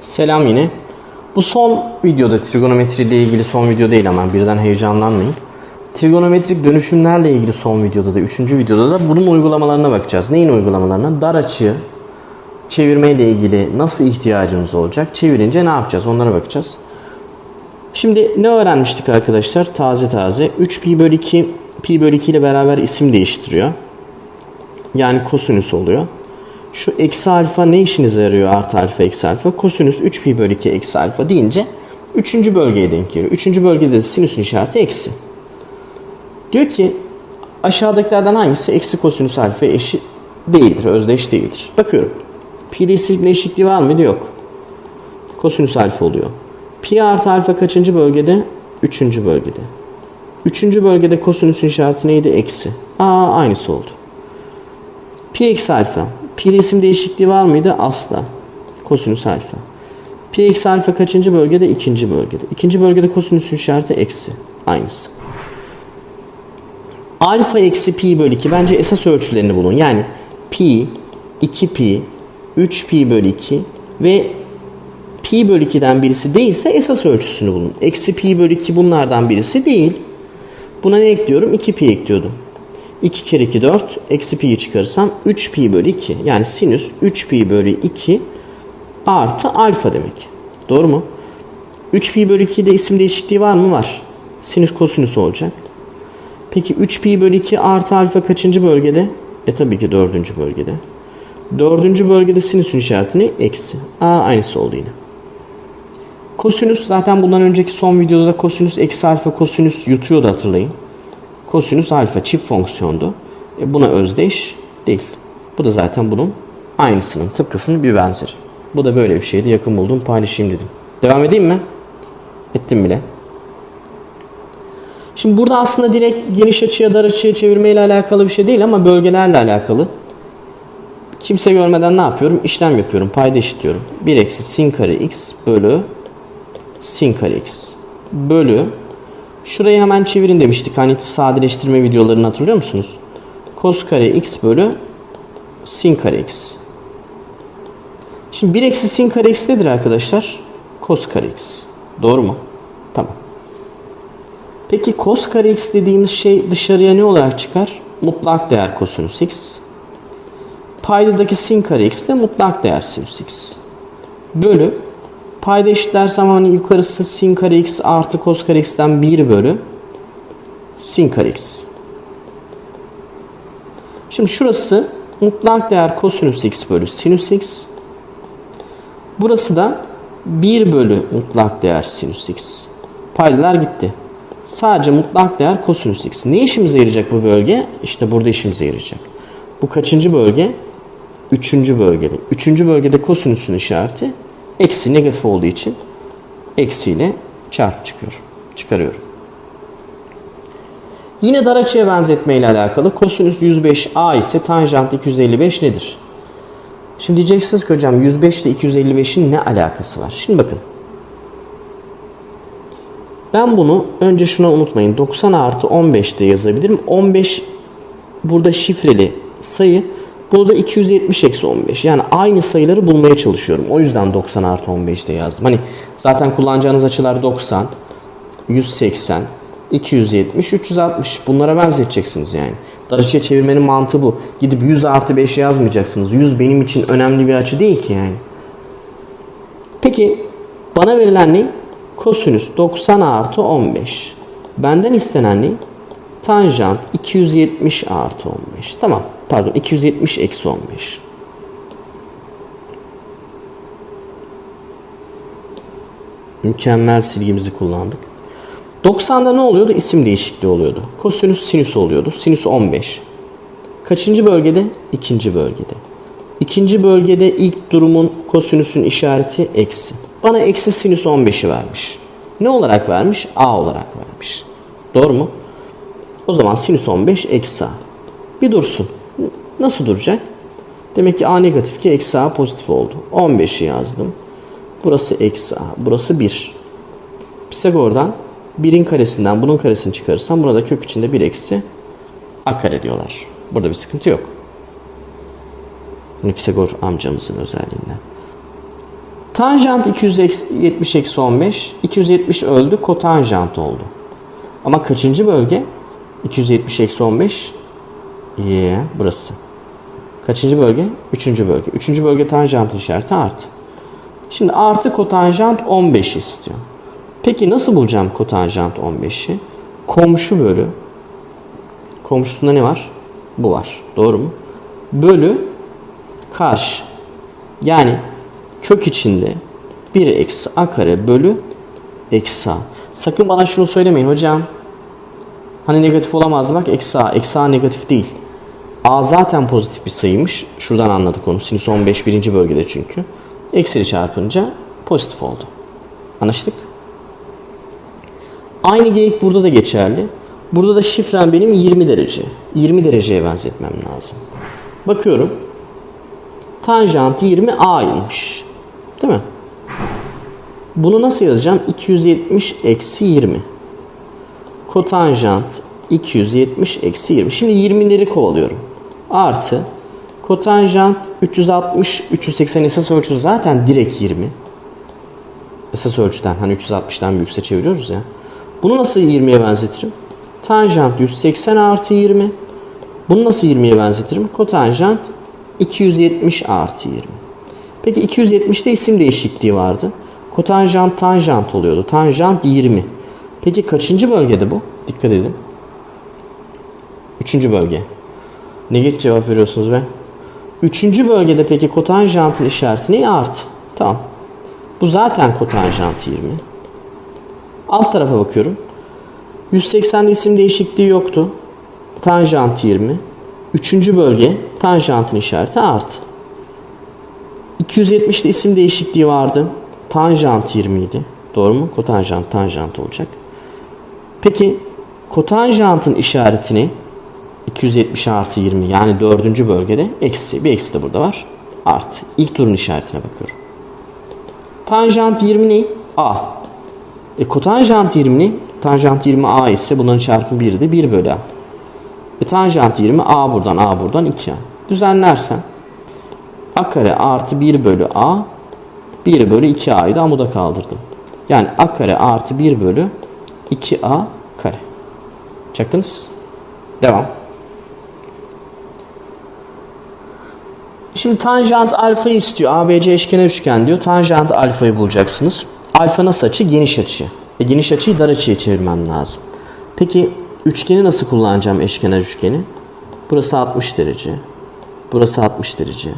Selam yine. Bu son videoda trigonometri ile ilgili son video değil ama birden heyecanlanmayın. Trigonometrik dönüşümlerle ilgili son videoda da, üçüncü videoda da bunun uygulamalarına bakacağız. Neyin uygulamalarına? Dar açı çevirmeyle ilgili nasıl ihtiyacımız olacak? Çevirince ne yapacağız? Onlara bakacağız. Şimdi ne öğrenmiştik arkadaşlar? Taze taze. 3 pi bölü 2 pi bölü 2 ile beraber isim değiştiriyor. Yani kosinüs oluyor. Şu eksi alfa ne işinize yarıyor artı alfa eksi alfa? Kosinüs 3 pi bölü 2 eksi alfa deyince 3. bölgeye denk geliyor. 3. bölgede de sinüsün işareti eksi. Diyor ki aşağıdakilerden hangisi eksi kosinüs alfa eşit değildir, özdeş değildir. Bakıyorum. Pi isimle eşitliği var mıydı? Yok. Kosinüs alfa oluyor. Pi artı alfa kaçıncı bölgede? Üçüncü bölgede. Üçüncü bölgede kosinüsün işareti neydi? Eksi. Aa aynısı oldu. Pi eksi alfa. Pi ile isim değişikliği var mıydı? Asla. Kosinüs alfa. Pi eksi alfa kaçıncı bölgede? İkinci bölgede. İkinci bölgede kosinüsün işareti eksi. Aynısı. Alfa eksi pi bölü 2 bence esas ölçülerini bulun. Yani pi, 2 pi, 3 pi bölü 2 ve pi bölü 2'den birisi değilse esas ölçüsünü bulun. Eksi pi bölü 2 bunlardan birisi değil. Buna ne ekliyorum? 2 pi ekliyordum. 2 kere 2 4. Eksi pi'yi çıkarırsam 3 pi bölü 2. Yani sinüs 3 pi bölü 2 artı alfa demek. Doğru mu? 3 pi bölü 2'de isim değişikliği var mı? Var. Sinüs kosinüs olacak. Peki 3 pi bölü 2 artı alfa kaçıncı bölgede? E tabii ki dördüncü bölgede. Dördüncü bölgede sinüsün işaretini eksi. Aa aynısı oldu yine. Kosinüs zaten bundan önceki son videoda da kosinüs eksi alfa kosinüs yutuyordu hatırlayın. Kosinüs alfa çift fonksiyondu. E buna özdeş değil. Bu da zaten bunun aynısının tıpkısının bir benzeri. Bu da böyle bir şeydi. Yakın buldum paylaşayım dedim. Devam edeyim mi? Ettim bile. Şimdi burada aslında direkt geniş açıya dar açıya çevirmeyle alakalı bir şey değil ama bölgelerle alakalı. Kimse görmeden ne yapıyorum? İşlem yapıyorum. Payda eşitliyorum. 1 eksi sin kare x bölü sin kare x bölü Şurayı hemen çevirin demiştik. Hani sadeleştirme videolarını hatırlıyor musunuz? Cos kare x bölü sin kare x. Şimdi 1 eksi sin kare x nedir arkadaşlar? Cos kare x. Doğru mu? Tamam. Peki cos kare x dediğimiz şey dışarıya ne olarak çıkar? Mutlak değer kosinüs x. Paydadaki sin kare x de mutlak değer sinüs x. Bölü Payda eşitlersem hani yukarısı sin kare x artı cos kare x'ten 1 bölü sin kare x. Şimdi şurası mutlak değer kosinüs x bölü sinüs x. Burası da 1 bölü mutlak değer sinüs x. Paydalar gitti. Sadece mutlak değer kosinüs x. Ne işimize yarayacak bu bölge? İşte burada işimize yarayacak. Bu kaçıncı bölge? Üçüncü bölgede. Üçüncü bölgede kosinüsün işareti Eksi negatif olduğu için eksiyle çarp çıkıyor. Çıkarıyorum. Yine dar açıya benzetme ile alakalı kosinüs 105a ise tanjant 255 nedir? Şimdi diyeceksiniz ki hocam 105 ile 255'in ne alakası var? Şimdi bakın. Ben bunu önce şuna unutmayın. 90 artı 15 de yazabilirim. 15 burada şifreli sayı. Bunu da 270 eksi 15. Yani aynı sayıları bulmaya çalışıyorum. O yüzden 90 artı 15 de yazdım. Hani zaten kullanacağınız açılar 90, 180, 270, 360. Bunlara benzeteceksiniz yani. Dar açıya çevirmenin mantığı bu. Gidip 100 artı 5 yazmayacaksınız. 100 benim için önemli bir açı değil ki yani. Peki bana verilen ne? Kosinüs 90 artı 15. Benden istenen ne? Tanjant 270 artı 15. Tamam. Pardon 270 eksi 15. Mükemmel silgimizi kullandık. 90'da ne oluyordu? İsim değişikliği oluyordu. Kosinüs sinüs oluyordu. Sinüs 15. Kaçıncı bölgede? İkinci bölgede. İkinci bölgede ilk durumun kosinüsün işareti eksi. Bana eksi sinüs 15'i vermiş. Ne olarak vermiş? A olarak vermiş. Doğru mu? O zaman sinüs 15 eksi A. Bir dursun. Nasıl duracak? Demek ki A negatif ki eksi A pozitif oldu. 15'i yazdım. Burası eksi A. Burası 1. Pisagor'dan 1'in karesinden bunun karesini çıkarırsam burada kök içinde 1 eksi A kare diyorlar. Burada bir sıkıntı yok. Pisagor amcamızın özelliğinden. Tanjant 270 eksi 15. 270 öldü. Kotanjant oldu. Ama kaçıncı bölge? 270 eksi 15. Yeah, burası. Kaçıncı bölge? Üçüncü bölge. Üçüncü bölge tanjantın işareti artı. Şimdi artı kotanjant 15 istiyor. Peki nasıl bulacağım kotanjant 15'i? Komşu bölü. Komşusunda ne var? Bu var. Doğru mu? Bölü karşı. Yani kök içinde 1 eksi a kare bölü eksi a. Sakın bana şunu söylemeyin hocam. Hani negatif olamazdı bak eksi a. Eksi a negatif değil. A zaten pozitif bir sayıymış. Şuradan anladık onu. Sinüs 15 birinci bölgede çünkü. Eksiyle çarpınca pozitif oldu. Anlaştık? Aynı geyik burada da geçerli. Burada da şifrem benim 20 derece. 20 dereceye benzetmem lazım. Bakıyorum. Tanjant 20 A'ymış. Değil mi? Bunu nasıl yazacağım? 270 eksi 20. Kotanjant 270 eksi 20. Şimdi 20'leri kovalıyorum. Artı kotanjant 360 380 esas ölçü zaten direkt 20. Esas ölçüden hani 360'dan büyükse çeviriyoruz ya. Bunu nasıl 20'ye benzetirim? Tanjant 180 artı 20. Bunu nasıl 20'ye benzetirim? Kotanjant 270 artı 20. Peki 270'te isim değişikliği vardı. Kotanjant tanjant oluyordu. Tanjant 20. Peki kaçıncı bölgede bu? Dikkat edin. Üçüncü bölge. Ne geç cevap veriyorsunuz be? Üçüncü bölgede peki kotanjantın işareti ne? Artı. Tamam. Bu zaten kotanjant 20. Alt tarafa bakıyorum. 180'de isim değişikliği yoktu. Tanjant 20. Üçüncü bölge tanjantın işareti artı. 270'de isim değişikliği vardı. Tanjant 20 idi. Doğru mu? Kotanjant tanjant olacak. Peki kotanjantın işaretini 270 artı 20 yani dördüncü bölgede eksi. Bir eksi de burada var. Artı. İlk turun işaretine bakıyorum. Tanjant 20 ne? A. E kotanjant 20 ne? Tanjant 20 A ise bunların çarpımı 1'di. 1 bölü A. E tanjant 20 A buradan A buradan 2A. Düzenlersen A kare artı 1 bölü A 1 bölü 2A'yı da amuda kaldırdım. Yani A kare artı 1 bölü 2A kare. Çaktınız. Devam. Şimdi tanjant alfa istiyor. ABC eşkenar üçgen diyor. Tanjant alfayı bulacaksınız. Alfa nasıl açı? Geniş açı. E geniş açıyı dar açıya çevirmem lazım. Peki üçgeni nasıl kullanacağım eşkenar üçgeni? Burası 60 derece. Burası 60 derece.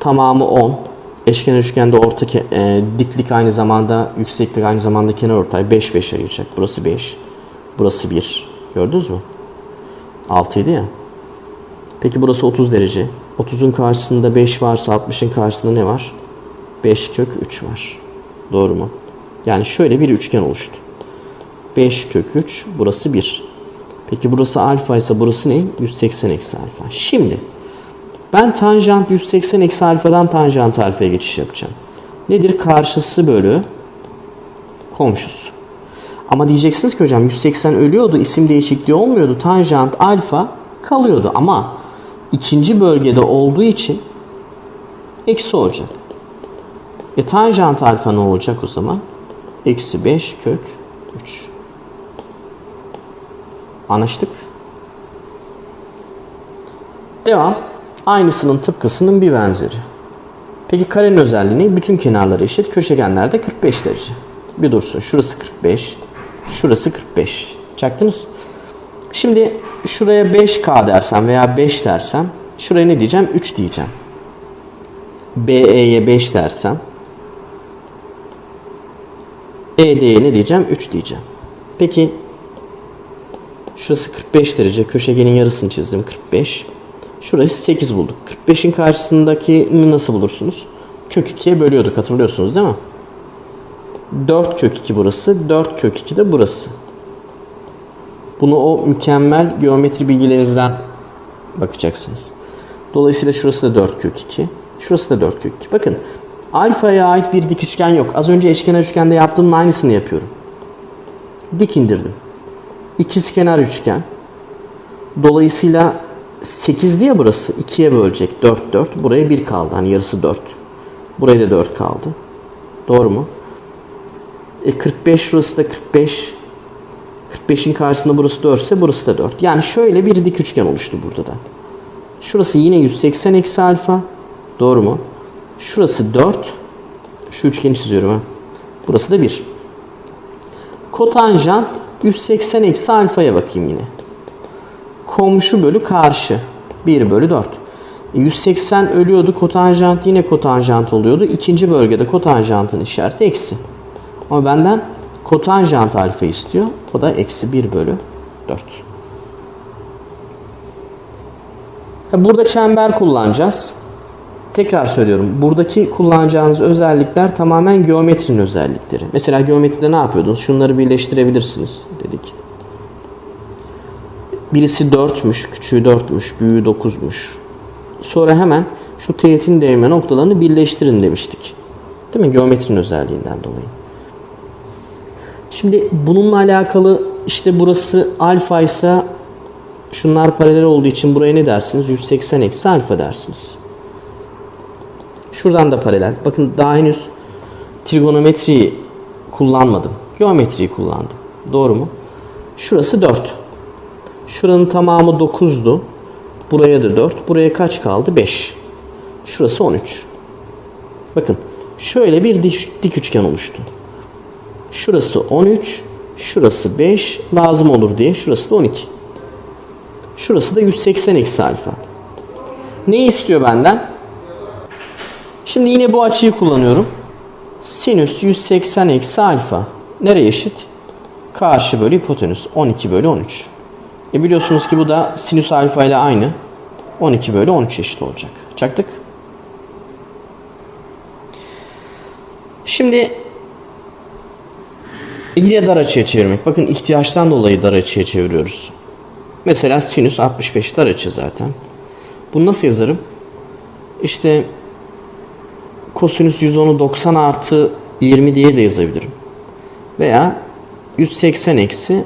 Tamamı 10. Eşkenar üçgende orta e, diklik aynı zamanda yükseklik aynı zamanda kenar ortay 5 5 ayıracak. Burası 5. Burası 1. Gördünüz mü? 6 idi ya. Peki burası 30 derece. 30'un karşısında 5 varsa 60'ın karşısında ne var? 5 kök 3 var. Doğru mu? Yani şöyle bir üçgen oluştu. 5 kök 3 burası 1. Peki burası alfa ise burası ne? 180 eksi alfa. Şimdi ben tanjant 180 eksi alfadan tanjant alfaya geçiş yapacağım. Nedir? Karşısı bölü komşusu. Ama diyeceksiniz ki hocam 180 ölüyordu, isim değişikliği olmuyordu. Tanjant alfa kalıyordu ama ikinci bölgede olduğu için eksi olacak. E tanjant alfa ne olacak o zaman? Eksi 5 kök 3. Anlaştık. Devam. Aynısının tıpkısının bir benzeri. Peki karenin özelliği ne? Bütün kenarları eşit, köşegenler de 45 derece. Bir dursun. Şurası 45, şurası 45. Çaktınız? Şimdi şuraya 5K dersem veya 5 dersem şuraya ne diyeceğim? 3 diyeceğim. BE'ye 5 dersem ED'ye ne diyeceğim? 3 diyeceğim. Peki şurası 45 derece. Köşegenin yarısını çizdim. 45. Şurası 8 bulduk. 45'in karşısındakini nasıl bulursunuz? Kök 2'ye bölüyorduk hatırlıyorsunuz değil mi? 4 kök 2 burası. 4 kök 2 de burası. Bunu o mükemmel geometri bilgilerinizden bakacaksınız. Dolayısıyla şurası da 4 kök 2. Şurası da 4 kök 2. Bakın alfaya ait bir dik üçgen yok. Az önce eşkenar üçgende yaptığımın aynısını yapıyorum. Dik indirdim. İkizkenar üçgen. Dolayısıyla 8 diye burası 2'ye bölecek. 4 4. Buraya 1 kaldı. Hani yarısı 4. Buraya da 4 kaldı. Doğru mu? E 45 şurası da 45. 45'in karşısında burası 4 ise burası da 4. Yani şöyle bir dik üçgen oluştu burada da. Şurası yine 180 eksi alfa. Doğru mu? Şurası 4. Şu üçgeni çiziyorum ha. Burası da 1. Kotanjant 180 eksi alfaya bakayım yine. Komşu bölü karşı. 1 bölü 4. E, 180 ölüyordu. Kotanjant yine kotanjant oluyordu. İkinci bölgede kotanjantın işareti eksi. Ama benden kotanjant alfa istiyor. O da eksi 1 bölü 4. Ha, Burada çember kullanacağız. Tekrar söylüyorum. Buradaki kullanacağınız özellikler tamamen geometrinin özellikleri. Mesela geometride ne yapıyordunuz? Şunları birleştirebilirsiniz dedik. Birisi 4'müş, küçüğü 4'müş, büyüğü 9'muş. Sonra hemen şu teğetin değme noktalarını birleştirin demiştik. Değil mi? Geometrinin özelliğinden dolayı. Şimdi bununla alakalı işte burası alfa ise şunlar paralel olduğu için buraya ne dersiniz? 180 eksi alfa dersiniz. Şuradan da paralel. Bakın daha henüz trigonometriyi kullanmadım. Geometriyi kullandım. Doğru mu? Şurası 4. Şuranın tamamı 9'du. Buraya da 4. Buraya kaç kaldı? 5. Şurası 13. Bakın şöyle bir dik, dik üçgen oluştu. Şurası 13. Şurası 5. Lazım olur diye. Şurası da 12. Şurası da 180 eksi alfa. Ne istiyor benden? Şimdi yine bu açıyı kullanıyorum. Sinüs 180 eksi alfa. Nereye eşit? Karşı bölü hipotenüs. 12 bölü 13. E biliyorsunuz ki bu da sinüs alfa ile aynı. 12 bölü 13 eşit olacak. Çaktık. Şimdi yine dar açıya çevirmek. Bakın ihtiyaçtan dolayı dar açıya çeviriyoruz. Mesela sinüs 65 dar açı zaten. Bunu nasıl yazarım? İşte kosinüs 110'u 90 artı 20 diye de yazabilirim. Veya 180 eksi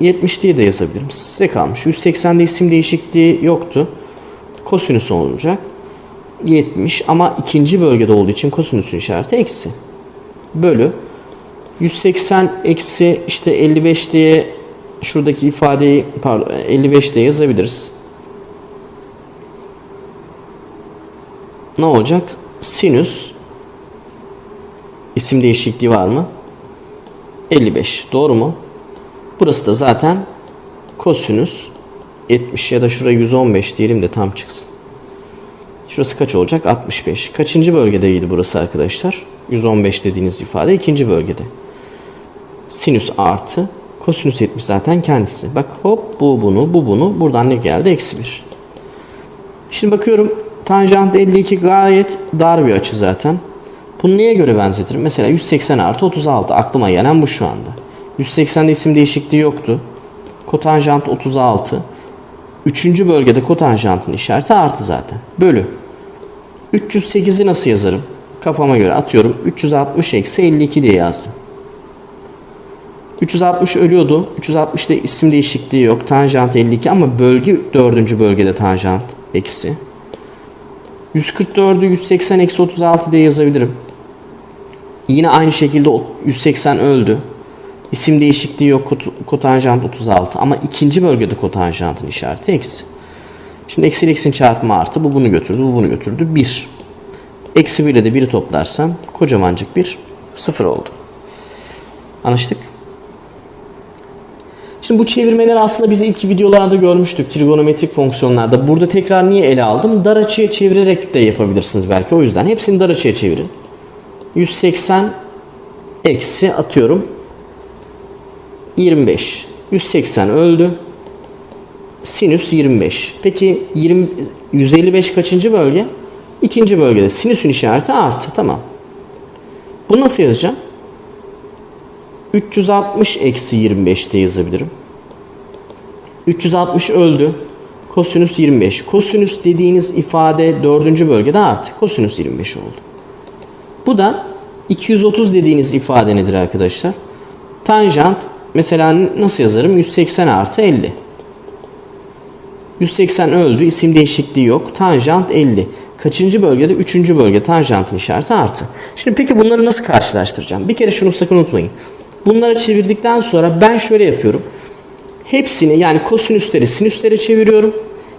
70 diye de yazabilirim. Size kalmış. 180'de isim değişikliği yoktu. Kosinüs olacak. 70 ama ikinci bölgede olduğu için kosinüsün işareti eksi. Bölü 180 eksi işte 55 diye şuradaki ifadeyi pardon 55 diye yazabiliriz. Ne olacak? Sinüs isim değişikliği var mı? 55. Doğru mu? Burası da zaten kosinüs 70 ya da şuraya 115 diyelim de tam çıksın. Şurası kaç olacak? 65. Kaçıncı bölgedeydi burası arkadaşlar? 115 dediğiniz ifade ikinci bölgede. Sinüs artı kosinüs 70 zaten kendisi. Bak hop bu bunu bu bunu buradan ne geldi? Eksi 1. Şimdi bakıyorum tanjant 52 gayet dar bir açı zaten. Bunu neye göre benzetirim? Mesela 180 artı 36 aklıma gelen bu şu anda. 180'de isim değişikliği yoktu. Kotanjant 36. Üçüncü bölgede kotanjantın işareti artı zaten. Bölü. 308'i nasıl yazarım? Kafama göre atıyorum. 360 eksi 52 diye yazdım. 360 ölüyordu. 360'da isim değişikliği yok. Tanjant 52 ama bölge dördüncü bölgede tanjant eksi. 144'ü 180 eksi 36 diye yazabilirim. Yine aynı şekilde 180 öldü. İsim değişikliği yok. kot- Kotanjant 36 ama ikinci bölgede kotanjantın işareti eksi. Şimdi eksi ile eksinin çarpımı artı. Bu bunu götürdü. Bu bunu götürdü. 1. Eksi 1 ile de 1'i toplarsam kocamancık bir 0 oldu. Anlaştık? Şimdi bu çevirmeleri aslında biz ilk videolarda görmüştük trigonometrik fonksiyonlarda. Burada tekrar niye ele aldım? Dar açıya çevirerek de yapabilirsiniz belki. O yüzden hepsini dar açıya çevirin. 180 eksi atıyorum 25. 180 öldü. Sinüs 25. Peki 20, 155 kaçıncı bölge? İkinci bölgede. Sinüsün işareti artı. Tamam. Bunu nasıl yazacağım? 360 eksi 25 diye yazabilirim. 360 öldü. Kosinüs 25. Kosinüs dediğiniz ifade dördüncü bölgede artı. Kosinüs 25 oldu. Bu da 230 dediğiniz ifade nedir arkadaşlar? Tanjant mesela nasıl yazarım? 180 artı 50. 180 öldü. isim değişikliği yok. Tanjant 50. Kaçıncı bölgede? Üçüncü bölge. Tanjantın işareti artı. Şimdi peki bunları nasıl karşılaştıracağım? Bir kere şunu sakın unutmayın. Bunları çevirdikten sonra ben şöyle yapıyorum. Hepsini yani kosinüsleri sinüslere çeviriyorum.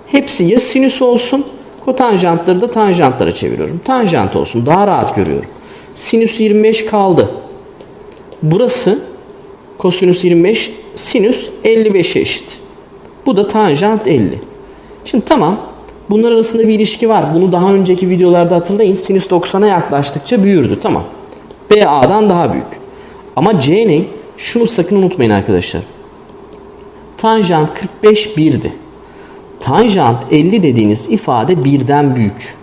Hepsi ya sinüs olsun, kotanjantları da tanjantlara çeviriyorum. Tanjant olsun daha rahat görüyorum. Sinüs 25 kaldı. Burası kosinüs 25, sinüs 55'e eşit. Bu da tanjant 50. Şimdi tamam. Bunlar arasında bir ilişki var. Bunu daha önceki videolarda hatırlayın. Sinüs 90'a yaklaştıkça büyürdü. Tamam. BA'dan daha büyük. Ama C ne? Şunu sakın unutmayın arkadaşlar. Tanjant 45 1'di. Tanjant 50 dediğiniz ifade birden büyük.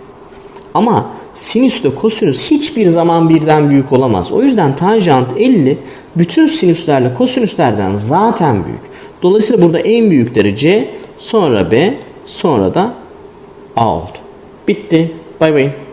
Ama sinüsle kosinüs hiçbir zaman birden büyük olamaz. O yüzden tanjant 50 bütün sinüslerle kosinüslerden zaten büyük. Dolayısıyla burada en büyükleri C, sonra B, sonra da A oldu. Bitti. Bay bay.